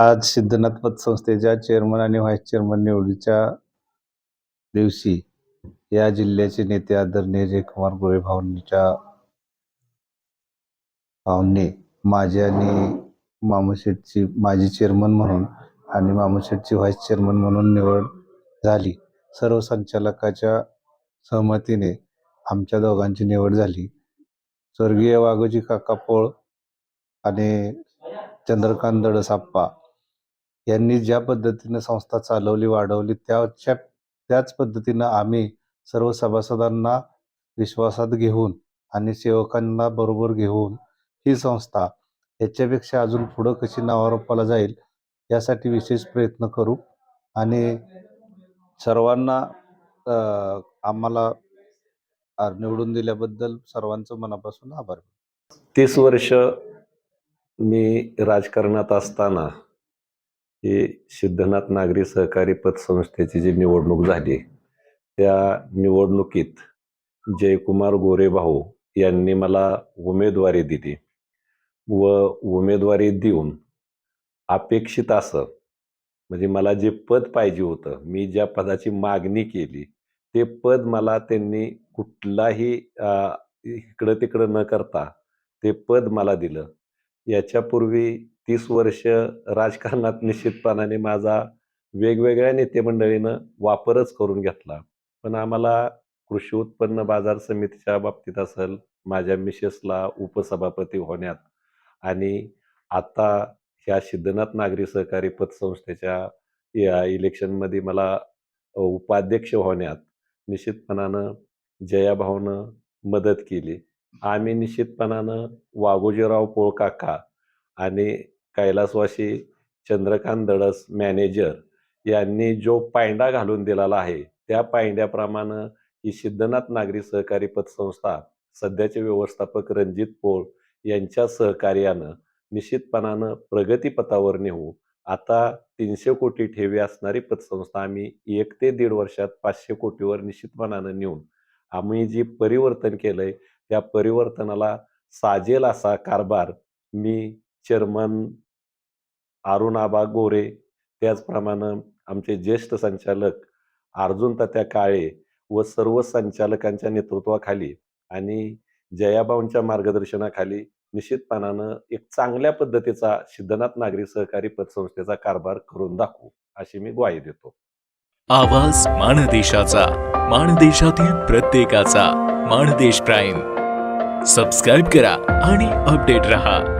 आज सिद्धनाथ पतसंस्थेच्या चेअरमन आणि व्हाईस चेअरमन निवडीच्या दिवशी या जिल्ह्याचे नेते आदरणीय जयकुमार गोरे भाऊंच्या भाऊंनी माझे आणि मामूशेठची माझी चेअरमन म्हणून आणि मामूशेठची व्हाईस चेअरमन म्हणून निवड झाली. सर्व संचालकाच्या सहमतीने आमच्या दोघांची निवड झाली. स्वर्गीय वाघोजी काका पोळ आणि चंद्रकांत दडसाप्पा यांनी ज्या पद्धतीनं संस्था चालवली वाढवली त्याच्या त्याच पद्धतीनं आम्ही सर्व सभासदांना विश्वासात घेऊन आणि सेवकांना बरोबर घेऊन ही संस्था याच्यापेक्षा अजून पुढं कशी नावारोपाला जाईल यासाठी विशेष प्रयत्न करू आणि सर्वांना आम्हाला निवडून दिल्याबद्दल सर्वांचं मनापासून आभार. तीस वर्ष मी राजकारणात असताना हे सिद्धनाथ नागरी सहकारी पतसंस्थेची जी निवडणूक झाली त्या निवडणुकीत जयकुमार गोरे भाऊ यांनी मला उमेदवारी दिली व उमेदवारी देऊन अपेक्षित असं म्हणजे मला जे पद पाहिजे होतं मी ज्या पदाची मागणी केली ते पद मला त्यांनी कुठलाही इकडं तिकडं न करता ते पद मला दिलं. याच्यापूर्वी तीस वर्ष राजकारणात निश्चितपणाने माझा वेगवेगळ्या नेतेमंडळीनं वापरच करून घेतला. पण आम्हाला कृषी उत्पन्न बाजार समितीच्या बाबतीत असेल माझ्या मिसेसला उपसभापती होण्यात आणि आता ह्या सिद्धनाथ नागरी सहकारी पतसंस्थेच्या या इलेक्शनमध्ये मला उपाध्यक्ष होण्यात निश्चितपणानं जयाभाऊनं मदत केली. आम्ही निश्चितपणानं वाघोजीराव पोळकाका आणि कैलासवासी चंद्रकांत दडस मॅनेजर यांनी जो पायंडा घालून दिलेला आहे त्या पायंड्याप्रमाणे ही सिद्धनाथ नागरी सहकारी पतसंस्था सध्याचे व्यवस्थापक रणजित पोळ यांच्या सहकार्यानं निश्चितपणानं प्रगतीपथावर नेऊ. आता तीनशे कोटी ठेवी असणारी पतसंस्था आम्ही एक ते दीड वर्षात पाचशे कोटीवर निश्चितपणानं नेऊन आम्ही जी परिवर्तन केलंय त्या परिवर्तनाला साजेल असा कारभार मी चेअरमन अरुणाबा गोरे त्याचप्रमाणे आमचे ज्येष्ठ संचालक अर्जुन तात्या काळे व सर्व संचालकांच्या नेतृत्वाखाली आणि जयाबाऊंच्या मार्गदर्शनाखाली निश्चितपणानं एक चांगल्या पद्धतीचा सिद्धनाथ नागरी सहकारी पतसंस्थेचा कारभार करून दाखवू अशी मी ग्वाही देतो. आवाज माणदेशाचा माणदेशातील प्रत्येकाचा माणदेश प्राईम. सबस्क्राईब करा आणि अपडेट रहा.